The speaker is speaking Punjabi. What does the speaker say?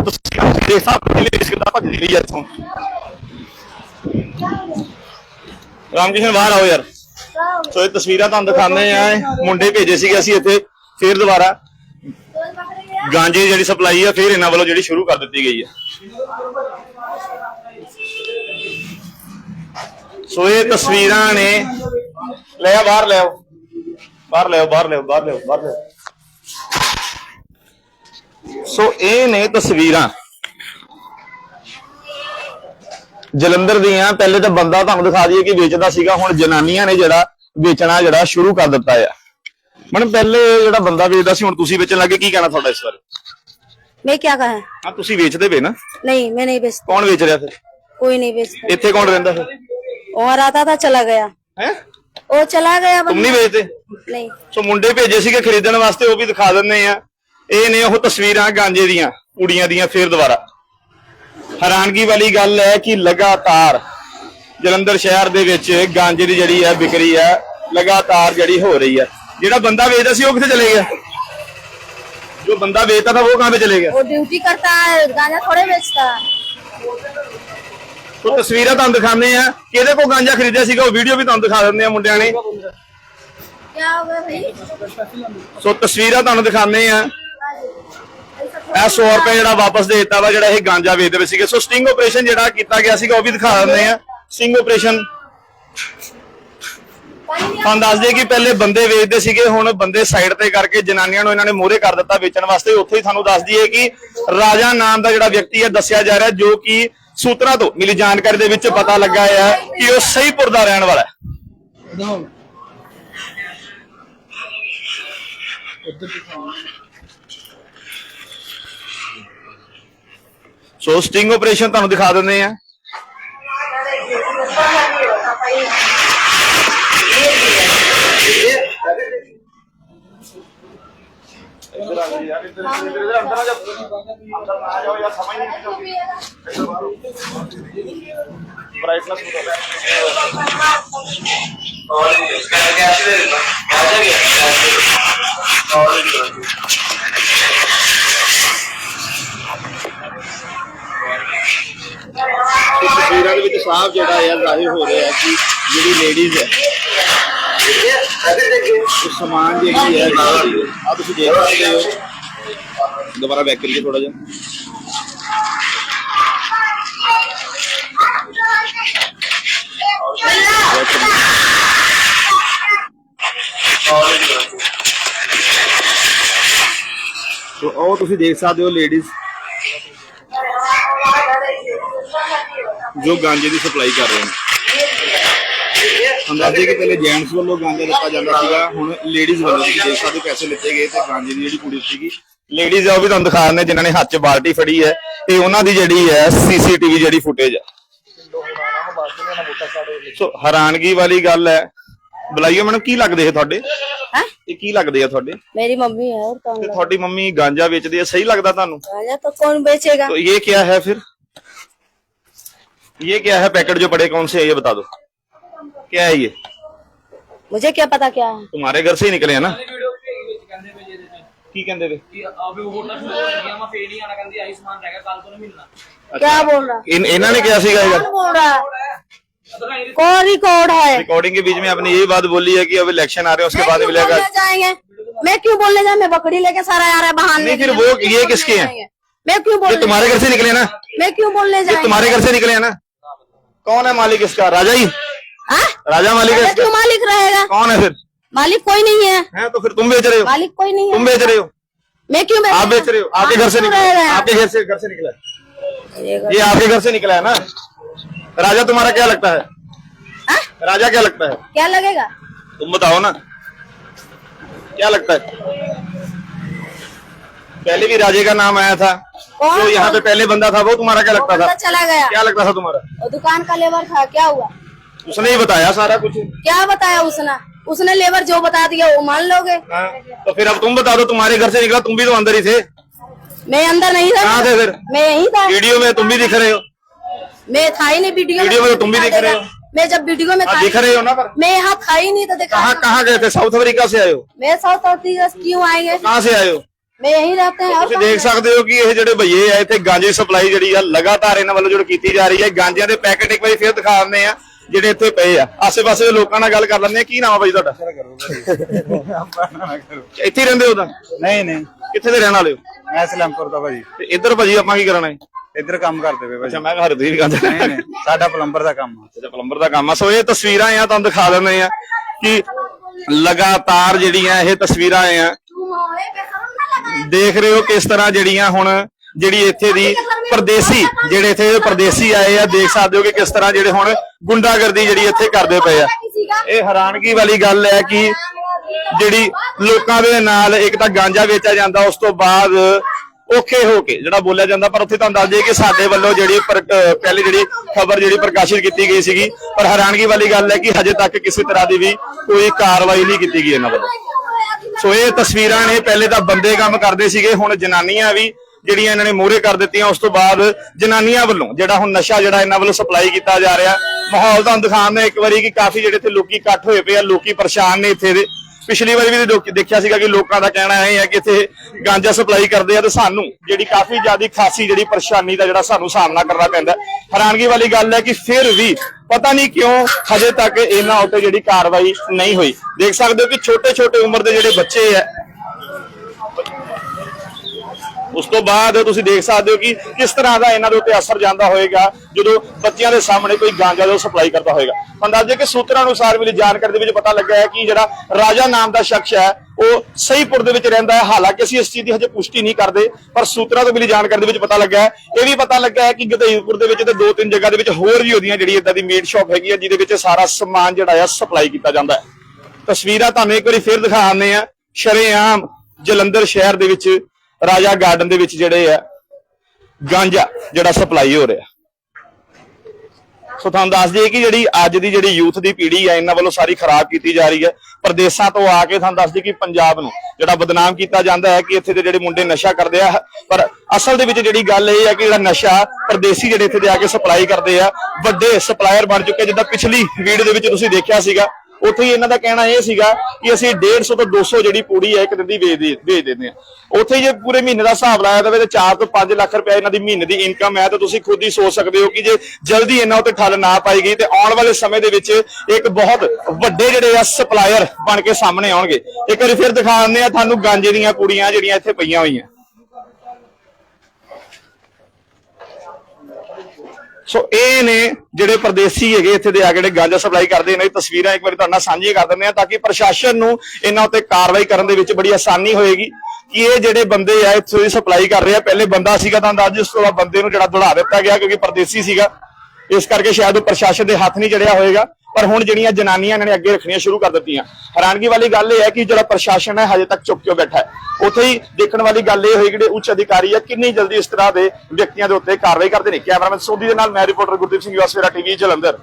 ਤਸਵੀਰਾਂ ਦੇ ਸਾਹਬ ਦੇ ਇਸ ਕਿਦਾਂ ਭੱਜ ਰਹੀ ਹੈ ਇੱਥੋਂ ਰਾਮਕਿਸ਼ਨ ਬਾਹਰ ਆਓ ਯਾਰ। ਸੋ ਇਹ ਤਸਵੀਰਾਂ ਤੁਹਾਨੂੰ ਦਿਖਾਉਂਦੇ ਆ ਮੁੰਡੇ ਭੇਜੇ ਸੀਗੇ ਅਸੀਂ ਇੱਥੇ, ਫੇਰ ਦੁਬਾਰਾ। ਗਾਂਜੇ ਦੀ ਜਿਹੜੀ ਸਪਲਾਈ ਆ, ਫੇਰ ਇਹਨਾਂ ਵੱਲੋਂ ਜਿਹੜੀ ਸ਼ੁਰੂ ਕਰ ਦਿੱਤੀ ਗਈ ਆ। ਸੋ ਇਹ ਤਸਵੀਰਾਂ ਨੇ। ਲੈ ਬਾਹਰ ਲਿਆਓ ਬਾਹਰ ਲਿਆਓ ਬਾਹਰ ਲਿਆਓ ਬਾਹਰ ਲਿਆਓ ਬਾਹਰ ਲਿਆਓ ਸੋ ਇਹ ਨੇ ਤਸਵੀਰਾਂ। ਜਲੰਧਰ ਦੀਆਂ ਪਹਿਲੇ ਤਾਂ ਬੰਦਾ ਤੁਹਾਨੂੰ ਦਿਖਾ ਦਈਏ ਕਿ ਵੇਚਦਾ ਸੀਗਾ ਹੁਣ ਜਨਾਨੀਆਂ ਨੇ ਜਿਹੜਾ ਵੇਚਣਾ ਜਿਹੜਾ ਸ਼ੁਰੂ ਕਰ ਦਿੱਤਾ ਆ। ਮਨ ਪਹਿਲੇ ਜਿਹੜਾ ਬੰਦਾ ਵੇਚਦਾ ਸੀ ਹੁਣ ਤੁਸੀਂ ਵੇਚਣ ਲੱਗੇ ਕੀ ਕਹਿਣਾ ਤੁਹਾਡਾ ਇਸ ਬਾਰੇ? ਮੈਂ ਕੀ ਕਹਾਂ? ਹਾਂ ਤੁਸੀਂ ਵੇਚਦੇ ਵੇ ਨਾ। ਨਹੀਂ ਮੈਂ ਨਹੀਂ ਵੇਚਦਾ। ਕੌਣ ਵੇਚ ਰਿਹਾ ਫਿਰ? ਕੋਈ ਨਹੀਂ ਵੇਚਦਾ। ਇੱਥੇ ਕੌਣ ਰਹਿੰਦਾ ਫਿਰ? ਔਰ ਆਤਾ ਤਾਂ ਚਲਾ ਗਿਆ। ਹੈ? ਉਹ ਚਲਾ ਗਿਆ ਤੁਮ ਨਹੀਂ ਵੇਚਦੇ? ਨਹੀਂ। ਸੋ ਮੁੰਡੇ ਭੇਜੇ ਸੀਗੇ ਖਰੀਦਣ ਵਾਸਤੇ ਉਹ ਵੀ ਦਿਖਾ ਦਿੰਨੇ ਆ। ਇਹ ਨੇ ਉਹ ਤਸਵੀਰਾਂ ਗਾਂਜੇ ਦੀਆਂ ਕੁੜੀਆਂ ਦੀਆਂ ਫੇਰ ਦੁਬਾਰਾ ਹੈਰਾਨਗੀ ਵਾਲੀ ਗੱਲ ਹੈ ਕਿ ਲਗਾਤਾਰ ਜਲੰਧਰ ਸ਼ਹਿਰ ਦੇ ਵਿੱਚ ਗਾਂਜੇ ਦੀ ਜਿਹੜੀ ਹੈ ਵਿਕਰੀ ਹੈ ਲਗਾਤਾਰ ਜਿਹੜੀ ਹੋ ਰਹੀ ਹੈ ਜਿਹੜਾ ਬੰਦਾ ਵੇਚਦਾ ਸੀ ਉਹ ਕਿੱਥੇ ਚਲੇ ਗਿਆ ਜੋ ਬੰਦਾ ਵੇਚਦਾ था वो कहाँ पे चले गया वो ड्यूटी करता है गांजा थोड़े बेचता है ਸੋ ਤਸਵੀਰਾਂ ਤੁਹਾਨੂੰ ਦਿਖਾਉਂਦੇ ਆ ਕਿਹਦੇ ਕੋਲ ਗਾਂਜਾ ਖਰੀਦਿਆ ਸੀਗਾ ਉਹ ਵੀਡੀਓ ਵੀ ਤੁਹਾਨੂੰ ਦਿਖਾ ਦਿੰਦੇ ਆ ਮੁੰਡਿਆਂ ਨੇ क्या हो गया भाई ਸੋ ਤਸਵੀਰਾਂ ਤੁਹਾਨੂੰ ਦਿਖਾਉਂਦੇ ਆ ਇਹ 100 ਰੁਪਏ ਜਿਹੜਾ ਵਾਪਸ ਦੇ ਦਿੱਤਾ ਵਾ ਜਿਹੜਾ ਇਹ ਗਾਂਜਾ ਵੇਚਦੇ ਪਏ ਸੀਗੇ। ਸੋ ਸਟਿੰਗ ਆਪਰੇਸ਼ਨ ਜਿਹੜਾ ਕੀਤਾ ਗਿਆ ਸੀਗਾ ਉਹ ਵੀ ਦਿਖਾ ਦਿੰਦੇ ਆ ਸਟਿੰਗ ਆਪਰੇਸ਼ਨ ਤੁਹਾਨੂੰ ਦੱਸ ਦਈਏ ਕਿ ਪਹਿਲੇ ਬੰਦੇ ਵੇਚਦੇ ਸੀਗੇ ਹੁਣ ਬੰਦੇ ਸਾਈਡ ਤੇ ਕਰਕੇ ਜਨਾਨੀਆਂ ਨੂੰ ਇਹਨਾਂ ਨੇ ਮੋਹਰੇ ਕਰ ਦਿੱਤਾ ਵੇਚਣ ਵਾਸਤੇ। ਉੱਥੇ ਹੀ ਤੁਹਾਨੂੰ ਦੱਸ ਦਈਏ ਕਿ ਰਾਜਾ ਨਾਮ ਦਾ ਜਿਹੜਾ ਵਿਅਕਤੀ ਹੈ ਦੱਸਿਆ ਜਾ ਰਿਹਾ ਜੋ ਕਿ ਸੂਤਰਾਂ ਤੋਂ ਮਿਲੀ ਜਾਣਕਾਰੀ ਦੇ ਵਿੱਚ ਪਤਾ ਲੱਗਾ ਹੈ ਕਿ ਉਹ ਸਹੀਪੁਰ ਦਾ ਰਹਿਣ ਵਾਲਾ ਹੈ। ਸੋ ਸਟਿੰਗ ਆਪਰੇਸ਼ਨ ਤੁਹਾਨੂੰ ਦਿਖਾ ਦਿੰਦੇ ਆ ब्राइटनेस और इसका कैश दे देना कैश है क्या और ਤਸਵੀਰਾਂ ਦੇ ਵਿੱਚ ਸਾਫ਼ ਜਿਹੜਾ ਹੈ, ਜ਼ਾਹਿਰ ਹੋ ਰਿਹਾ ਹੈ ਕਿ ਜਿਹੜੀ ਲੇਡੀਜ਼ ਹੈ, ਉਹ ਸਮਾਨ ਜਿਹੜੀ ਹੈ ਆ ਤੁਸੀਂ ਦੇਖ ਸਕਦੇ ਹੋ। ਦੁਬਾਰਾ ਬੈਕ ਕਰੀਏ ਥੋੜਾ ਜਿਹਾ। ਸੋ ਉਹ ਤੁਸੀਂ ਦੇਖ ਸਕਦੇ ਹੋ ਲੇਡੀਜ਼ ਜੋ ਗਾਂਜੇ ਦੀ ਸਪਲਾਈ ਕਰ ਰਹੇ ਨੇ। ਅੰਦਾਜ਼ੇ ਕਿ ਪਹਿਲੇ ਜੈਂਟਸ ਵੱਲੋਂ ਗਾਂਜਾ ਦਿੱਤਾ ਜਾਂਦਾ ਸੀਗਾ ਹੁਣ ਲੇਡੀਜ਼ ਵੱਲੋਂ ਤੁਸੀਂ ਦੇਖ ਸਕਦੇ ਪੈਸੇ ਲਿੱਤੇ ਗਏ ਤੇ ਗਾਂਜੇ ਦੀ ਜਿਹੜੀ ਕੁੜੀ ਸੀਗੀ। ਲੇਡੀਜ਼ ਆ ਉਹ ਵੀ ਤੁਹਾਨੂੰ ਦਿਖਾ ਜਿਨ੍ਹਾਂ ਨੇ ਹੱਥ 'ਚ ਬਾਲਟੀ ਫੜੀ ਹੈ ਇਹ ਉਹਨਾਂ ਦੀ ਜਿਹੜੀ ਹੈ ਸੀਸੀਟੀਵੀ ਜਿਹੜੀ ਫੁਟੇਜ ਹੈ ਸੋ ਹੈਰਾਨਗੀ ਵਾਲੀ ਗੱਲ ਹੈ। ਬੁਲਾਈਓ ਮੈਨੂੰ ਕੀ ਲੱਗਦੇ ਹੈ ਤੁਹਾਡੇ? ਹੈ? ਇਹ ਕੀ ਲੱਗਦੇ ਆ ਤੁਹਾਡੇ? ਮੇਰੀ ਮੰਮੀ ਹੈ ਤੇ ਤੁਹਾਡੀ ਮੰਮੀ ਗਾਂਜਾ ਵੇਚਦੀ ਹੈ ਸਹੀ ਲੱਗਦਾ ਤੁਹਾਨੂੰ? ਗਾਂਜਾ ਤਾਂ ਕੌਣ ਵੇਚੇਗਾ? ਤਾਂ ਇਹ ਕੀ ਹੈ ਫਿਰ? ये क्या है पैकेट जो पड़े कौन से है ये बता दो क्या है ये मुझे क्या पता क्या है तुम्हारे घर से ही निकले हैं ना की कहते वे ਆਵੇ ਉਹ ਹੋਟਲ ਸ਼ੁਰੂ ਹੋ ਗਿਆ ਮੈਂ ਫੇਰ ਨਹੀਂ ਆਣਾ ਕਹਿੰਦੀ ਆਈ ਸਮਾਨ ਰਹਿ ਗਿਆ ਕੱਲ ਤੋਂ ਨਹੀਂ ਮਿਲਣਾ क्या बोल रहा इन इन्होंने क्या सीखा कौन बोल रहा है कौन रिकॉर्ड है रिकॉर्डिंग के बीच में आपने यही बात बोली है कि अब इलेक्शन आ रहे हैं उसके मैं बाद क्यों मिलेगा बोलने जाएंगे मैं क्यों बोलने जाए मैं बकरी लेके सारा आ रहा है बहाने नहीं, के फिर लिए। वो- मैं क्यों ये बोलने किसके हैं? जाएंगे? मैं क्यों ये बोलने तुम्हारे घर से निकले ना मैं क्यों बोलने ये जाएंगे तुम्हारे घर से निकले हैं ना कौन है मालिक इसका? राजा ही। हाँ? राजा मालिक है क्यों मालिक रहेगा? कौन है फिर? मालिक कोई नहीं है। है तो फिर तुम बेच रहे हो। मालिक कोई नहीं है। तुम बेच रहे हो। मैं क्यों? आप बेच रहे हो। आपके घर से निकला आपके घर से घर से निकला है। ये आपके घर से निकला है ना? राजा तुम्हारा क्या लगता है? राजा क्या लगता है? क्या लगेगा? तुम बताओ ना। क्या लगता है? पहले भी राजे का नाम आया था। जो यहाँ पे पहले बंदा था वो तुम्हारा क्या लगता था? चला गया। क्या लगता था तुम्हारा? दुकान का लेबर था क्या हुआ? उसने ही बताया सारा कुछ। क्या बताया उसने? उसने लेबर जो बता दिया वो मान लोगे? हाँ, तो फिर अब तुम बता दो तुम्हारे घर से निकला तुम भी तो अंदर ही थे। मैं अंदर नहीं था। कहाँ थे फिर? मैं यही था। वीडियो में तुम भी दिख रहे हो। मैं था ही नहीं वीडियो वीडियो में तो तुम भी दिख रहे हो। मैं जब वीडियो में हाँ, दिख रहे हो ना पर। मैं यहाँ था ही नहीं तो देखा कहाँ कहाँ गए थे? साउथ अफ्रीका से आए हो? मैं साउथ अफ्रीका क्यों आएँगे कहाँ से आए हो? मैं यहीं रहते हैं और ਤੁਸੀਂ कहाँ ਦੇਖ से? ਸਕਦੇ ਹੋ ਕਿ ਇਹ ਜਿਹੜੇ ਭਈਏ ਆ ਇੱਥੇ ਗਾਂਜੇ ਸਪਲਾਈ ਜਿਹੜੀ ਆ ਲਗਾਤਾਰ ਇਹਨਾਂ ਵੱਲੋਂ ਜਿਹੜੀ ਕੀਤੀ ਜਾ ਰਹੀ ਹੈ ਗਾਂਜਿਆਂ ਦੇ ਪੈਕੇਟ ਇੱਕ ਵਾਰੀ ਫੇਰ ਦਿਖਾ ਦਿੰਦੇ ਆ ਜਿਹੜੇ ਇੱਥੇ ਪਏ ਆ ਆਸੇ-ਪਾਸੇ ਦੇ ਲੋਕਾਂ ਨਾਲ ਗੱਲ ਕਰ ਲੈਂਦੇ ਆ ਕੀ ਨਾਮ ਆ ਬਾਈ ਤੁਹਾਡਾ ਇੱਥੇ ਹੀ ਰਹਿੰਦੇ ਹੋ ਤਾਂ ਨਹੀਂ ਨਹੀਂ ਕਿੱਥੇ ਦੇ ਰਹਿਣ ਵਾਲੇ ਹੋ ਮੈਂ ਸਲਮਪੁਰ ਦਾ ਭਾਜੀ ਤੇ ਇੱਧਰ ਭਾਜੀ ਆਪਾਂ ਕੀ ਕਰਨਾ ਹੈ ਇੱਧਰ ਕੰਮ ਕਰਦੇ ਪਏ ਭਾਜੀ ਅੱਛਾ ਮੈਂ ਘਰ ਦੀ ਗਾਂਜਾ ਨਹੀਂ ਨਹੀਂ ਸਾਡਾ ਪਲੰਬਰ ਦਾ ਕੰਮ ਆ ਅੱਛਾ ਪਲੰਬਰ ਦਾ ਕੰਮ ਆ ਸੋ ਇਹ ਤਸਵੀਰਾਂ ਆ ਤੁਹਾਨੂੰ ਦਿਖਾ ਦਿੰਦੇ ਆ ਕਿ ਲਗਾਤਾਰ ਜਿਹੜੀਆਂ ਇਹ ਤਸਵੀਰਾਂ ਆ ਦੇਖ ਰਹੇ ਹੋ ਕਿਸ ਤਰ੍ਹਾਂ ਜਿਹੜੀਆਂ ਹੁਣ ਜਿਹੜੀ ਇੱਥੇ ਦੀ ਪਰਦੇਸੀ ਜਿਹੜੇ ਇੱਥੇ ਪਰਦੇਸੀ ਆਏ ਆ ਦੇਖ ਸਕਦੇ ਹੋ ਕਿ ਕਿਸ ਤਰ੍ਹਾਂ ਜਿਹੜੇ ਹੁਣ ਗੁੰਡਾਗਰਦੀ ਜਿਹੜੀ ਇੱਥੇ ਕਰਦੇ ਪਏ ਆ। ਇਹ ਹੈਰਾਨਗੀ ਵਾਲੀ ਗੱਲ ਹੈ ਕਿ ਜਿਹੜੀ ਲੋਕਾਂ ਦੇ ਨਾਲ ਇੱਕ ਤਾਂ ਗਾਂਜਾ ਵੇਚਿਆ ਜਾਂਦਾ ਉਸ ਤੋਂ ਬਾਅਦ ਔਖੇ ਹੋ ਕੇ ਜਿਹੜਾ ਬੋਲਿਆ ਜਾਂਦਾ ਪਰ ਉੱਥੇ ਤੁਹਾਨੂੰ ਦੱਸ ਦਈਏ ਕਿ ਸਾਡੇ ਵੱਲੋਂ ਜਿਹੜੀ ਪਹਿਲੀ ਜਿਹੜੀ ਖਬਰ ਜਿਹੜੀ ਪ੍ਰਕਾਸ਼ਿਤ ਕੀਤੀ ਗਈ ਸੀਗੀ ਪਰ ਹੈਰਾਨਗੀ ਵਾਲੀ ਗੱਲ ਹੈ ਕਿ ਹਜੇ ਤੱਕ ਕਿਸੇ ਤਰ੍ਹਾਂ ਦੀ ਵੀ ਕੋਈ ਕਾਰਵਾਈ ਨਹੀਂ ਕੀਤੀ ਗਈ ਇਹਨਾਂ ਵੱਲੋਂ। ਸੋ ਇਹ ਤਸਵੀਰਾਂ ਨੇ, ਪਹਿਲੇ ਤਾਂ ਬੰਦੇ ਕੰਮ ਕਰਦੇ ਸੀਗੇ, ਹੁਣ ਜਨਾਨੀਆਂ ਵੀ ਜਿਹੜੀਆਂ ਇਹਨਾਂ ਨੇ ਮੋਹਰੇ ਕਰ ਦਿੱਤੀਆਂ, ਉਸ ਤੋਂ ਬਾਅਦ ਜਨਾਨੀਆਂ ਵੱਲੋਂ, ਜਿਹੜਾ ਹੁਣ ਨਸ਼ਾ ਜਿਹੜਾ ਇਹਨਾਂ ਵੱਲੋਂ ਸਪਲਾਈ ਕੀਤਾ ਜਾ ਰਿਹਾ, ਮਾਹੌਲ ਤੁਹਾਨੂੰ ਦਿਖਾਉਂਦਾ ਇੱਕ ਵਾਰੀ ਕਿ ਕਾਫੀ ਜਿਹੜੇ ਇੱਥੇ ਲੋਕੀ ਇਕੱਠ ਹੋਏ ਪਏ ਆ, ਲੋਕੀ ਪਰੇਸ਼ਾਨ ਨੇ ਇੱਥੇ ਦੇ। ਪਿਛਲੀ ਵਾਰੀ ਵੀ ਦੇਖਿਆ ਸੀਗਾ ਕਿ ਲੋਕਾਂ ਦਾ ਕਹਿਣਾ ਇਹ ਹੈ ਕਿ ਇੱਥੇ ਗਾਂਜਾ ਸਪਲਾਈ ਕਰਦੇ ਆ ਤੇ ਸਾਨੂੰ ਜਿਹੜੀ ਕਾਫੀ ਜ਼ਿਆਦਾ ਖਾਸੀ ਜਿਹੜੀ ਪਰੇਸ਼ਾਨੀ ਦਾ ਜਿਹੜਾ ਸਾਨੂੰ ਸਾਹਮਣਾ ਕਰਨਾ ਪੈਂਦਾ। ਹੈਰਾਨਗੀ ਵਾਲੀ ਗੱਲ ਹੈ ਕਿ ਫਿਰ ਵੀ ਪਤਾ ਨਹੀਂ ਕਿਉਂ ਹਜੇ ਤੱਕ ਇਹਨਾਂ ਉੱਤੇ ਜਿਹੜੀ ਕਾਰਵਾਈ ਨਹੀਂ ਹੋਈ। ਦੇਖ ਸਕਦੇ ਹੋ ਕਿ ਛੋਟੇ ਛੋਟੇ ਉਮਰ ਦੇ ਜਿਹੜੇ ਬੱਚੇ ਆ ਉਸ ਤੋਂ ਬਾਅਦ ਤੁਸੀਂ ਦੇਖ ਸਕਦੇ ਹੋ ਕਿ ਕਿਸ ਤਰ੍ਹਾਂ ਦਾ ਇਹਨਾਂ ਦੇ ਉੱਤੇ ਅਸਰ ਜਾਂਦਾ ਹੋਏਗਾ, ਜਦੋਂ ਬੱਚਿਆਂ ਦੇ ਸਾਹਮਣੇ ਕੋਈ ਗਾਂਜਾ ਜੋ ਸਪਲਾਈ ਕਰਦਾ ਹੋਏਗਾ। ਅੰਦਾਜ਼ੇ ਕਿ ਸੂਤਰਾਂ ਅਨੁਸਾਰ ਮਿਲੀ ਜਾਣਕਾਰੀ ਦੇ ਵਿੱਚ ਪਤਾ ਲੱਗਾ ਹੈ ਕਿ ਜਿਹੜਾ ਰਾਜਾ ਨਾਮ ਦਾ ਸ਼ਖਸ ਹੈ, ਉਹ ਸਹੀਪੁਰ ਦੇ ਵਿੱਚ ਰਹਿੰਦਾ ਹੈ। ਹਾਲਾਂਕਿ ਅਸੀਂ ਇਸ ਚੀਜ਼ ਦੀ ਹਜੇ ਪੁਸ਼ਟੀ ਨਹੀਂ ਕਰਦੇ, ਪਰ ਸੂਤਰਾਂ ਤੋਂ ਮਿਲੀ ਜਾਣਕਾਰੀ ਦੇ ਵਿੱਚ ਪਤਾ ਲੱਗਾ ਹੈ। ਇਹ ਵੀ ਪਤਾ ਲੱਗਾ ਹੈ ਕਿ ਗਦਈਪੁਰ ਦੇ ਵਿੱਚ ਤੇ ਦੋ ਤਿੰਨ ਜਗ੍ਹਾ ਦੇ ਵਿੱਚ ਹੋਰ ਵੀ ਉਹਦੀਆਂ ਜਿਹੜੀ ਇਦਾਂ ਦੀ ਮੀਟ ਸ਼ਾਪ ਹੈਗੀ ਹੈ, ਜਿਹਦੇ ਵਿੱਚ ਸਾਰਾ ਸਮਾਨ ਜਿਹੜਾ ਆ ਸਪਲਾਈ ਕੀਤਾ ਜਾਂਦਾ ਹੈ। ਤਸਵੀਰਾਂ ਤੁਹਾਨੂੰ ਇੱਕ ਵਾਰੀ ਫੇਰ ਦਿਖਾਉਂਦੇ ਆ ਸ਼ਰੇਆਮ ਜਲੰਧਰ ਸ਼ਹਿਰ ਦੇ ਵਿੱਚ ਰਾਜਾ ਗਾਰਡਨ ਦੇ ਵਿੱਚ ਜਿਹੜੇ ਆ, ਗਾਂਜਾ ਜਿਹੜਾ ਸਪਲਾਈ ਹੋ ਰਿਹਾ। ਸੋ ਤੁਹਾਨੂੰ ਦੱਸ ਦਈਏ ਕਿ ਜਿਹੜੀ ਅੱਜ ਦੀ ਜਿਹੜੀ ਯੂਥ ਦੀ ਪੀੜ੍ਹੀ ਹੈ ਇਹਨਾਂ ਵੱਲੋਂ ਸਾਰੀ ਖਰਾਬ ਕੀਤੀ ਜਾ ਰਹੀ ਹੈ। ਪ੍ਰਦੇਸ਼ਾਂ ਤੋਂ ਆ ਕੇ ਤੁਹਾਨੂੰ ਦੱਸ ਦਈਏ ਕਿ ਪੰਜਾਬ ਨੂੰ ਜਿਹੜਾ ਬਦਨਾਮ ਕੀਤਾ ਜਾਂਦਾ ਹੈ, ਕਿ ਇੱਥੇ ਦੇ ਜਿਹੜੇ ਮੁੰਡੇ ਨਸ਼ਾ ਕਰਦੇ ਆ, ਪਰ ਅਸਲ ਦੇ ਵਿੱਚ ਜਿਹੜੀ ਗੱਲ ਇਹ ਹੈ ਕਿ ਜਿਹੜਾ ਨਸ਼ਾ ਪ੍ਰਦੇਸੀ ਜਿਹੜੇ ਇੱਥੇ ਦੇ ਆ ਕੇ ਸਪਲਾਈ ਕਰਦੇ ਆ, ਵੱਡੇ ਸਪਲਾਇਰ ਬਣ ਚੁੱਕੇ ਜਿੱਦਾਂ ਪਿਛਲੀ ਵੀਡੀਓ ਦੇ ਵਿੱਚ ਤੁਸੀਂ ਦੇਖਿਆ ਸੀਗਾ ਉੱਥੇ ਹੀ ਇਹਨਾਂ ਦਾ ਕਹਿਣਾ ਇਹ ਸੀਗਾ ਕਿ ਅਸੀਂ 150 ਤੋਂ 200 ਜਿਹੜੀ ਪੂੜੀ ਹੈ ਇੱਕ ਦਿਨ ਦੀ ਵੇਚ ਦੇ ਵੇਚ ਦਿੰਦੇ ਆ ਉੱਥੇ ਹੀ ਜੇ ਪੂਰੇ ਮਹੀਨੇ ਦਾ ਹਿਸਾਬ ਲਾਇਆ ਜਾਵੇ ਤਾਂ 4 ਤੋਂ 5 ਲੱਖ ਰੁਪਏ ਇਹਨਾਂ ਦੀ ਮਹੀਨੇ ਦੀ ਇਨਕਮ ਹੈ ਤਾਂ ਤੁਸੀਂ ਖੁਦ ਹੀ ਸੋਚ ਸਕਦੇ ਹੋ ਕਿ ਜੇ ਜਲਦੀ ਇਹਨਾਂ ਉੱਤੇ ਠੱਲ ਨਾ ਪਾਈ ਗਈ ਤੇ ਆਉਣ ਵਾਲੇ ਸਮੇਂ ਦੇ ਵਿੱਚ ਇੱਕ ਬਹੁਤ ਵੱਡੇ ਜਿਹੜੇ ਆ ਸਪਲਾਇਰ ਬਣ ਕੇ ਸਾਹਮਣੇ ਆਉਣਗੇ। ਇੱਕ ਵਾਰੀ ਫਿਰ ਦਿਖਾ ਦਿੰਦੇ ਆ ਤੁਹਾਨੂੰ ਗਾਂਜੇ ਦੀਆਂ ਕੁੜੀਆਂ ਜਿਹੜੀਆਂ ਇੱਥੇ ਪਈਆਂ ਹੋਈਆਂ। ਸੋ ਇਹ ਨੇ ਜਿਹੜੇ ਪਰਦੇਸੀ ਹੈਗੇ ਇੱਥੇ ਦੇ ਆ ਕੇ ਜਿਹੜੇ ਗਾਂਜਾ ਸਪਲਾਈ ਕਰਦੇ ਨੇ ਇਹ ਤਸਵੀਰਾਂ ਇੱਕ ਵਾਰੀ ਤੁਹਾਡੇ ਨਾਲ ਸਾਂਝੀਆਂ ਕਰ ਦਿੰਦੇ ਆ ਤਾਂ ਕਿ ਪ੍ਰਸ਼ਾਸਨ ਨੂੰ ਇਹਨਾਂ ਉੱਤੇ ਕਾਰਵਾਈ ਕਰਨ ਦੇ ਵਿੱਚ ਬੜੀ ਆਸਾਨੀ ਹੋਏਗੀ ਕਿ ਇਹ ਜਿਹੜੇ ਬੰਦੇ ਆ ਇੱਥੋਂ ਦੀ ਸਪਲਾਈ ਕਰ ਰਹੇ ਆ। ਪਹਿਲੇ ਬੰਦਾ ਸੀਗਾ ਤਾਂ ਅੰਦਾਜ਼ ਉਸ ਤੋਂ ਬਾਅਦ ਬੰਦੇ ਨੂੰ ਜਿਹੜਾ ਦੁੜਾ ਦਿੱਤਾ ਗਿਆ ਕਿਉਂਕਿ ਪਰਦੇਸੀ ਸੀਗਾ। ਇਸ ਕਰਕੇ ਸ਼ਾਇਦ ਉਹ ਪ੍ਰਸ਼ਾਸਨ ਦੇ ਹੱਥ ਨਹੀਂ ਚੜਿਆ ਹੋਏਗਾ। ਪਰ ਹੁਣ ਜਿਹੜੀਆਂ ਜਨਾਨੀਆਂ ਇਹਨਾਂ ਨੇ ਅੱਗੇ ਰੱਖਣੀਆਂ ਸ਼ੁਰੂ ਕਰ ਦਿੱਤੀਆਂ। ਹੈਰਾਨਗੀ ਵਾਲੀ ਗੱਲ ਇਹ ਹੈ ਕਿ ਜਿਹੜਾ ਪ੍ਰਸ਼ਾਸਨ ਹੈ ਹਜੇ ਤੱਕ ਚੁੱਪ ਕਿਉਂ ਬੈਠਾ ਹੈ? ਉੱਥੇ ਹੀ ਦੇਖਣ ਵਾਲੀ ਗੱਲ ਇਹ ਹੋਈ ਜਿਹੜੇ ਉੱਚ ਅਧਿਕਾਰੀ ਹੈ, ਕਿੰਨੀ ਜਲਦੀ ਇਸ ਤਰ੍ਹਾਂ ਦੇ ਵਿਅਕਤੀਆਂ ਦੇ ਉੱਤੇ ਕਾਰਵਾਈ ਕਰਦੇ ਨੇ। ਕੈਮਰਾਮੈਨ ਸੋਧੀ ਦੇ ਨਾਲ ਮੈਂ ਰਿਪੋਰਟਰ ਗੁਰਦੀਪ ਸਿੰਘ ਯੂਐਸਵੇਰਾ ਟੀਵੀ, ਜਲੰਧਰ।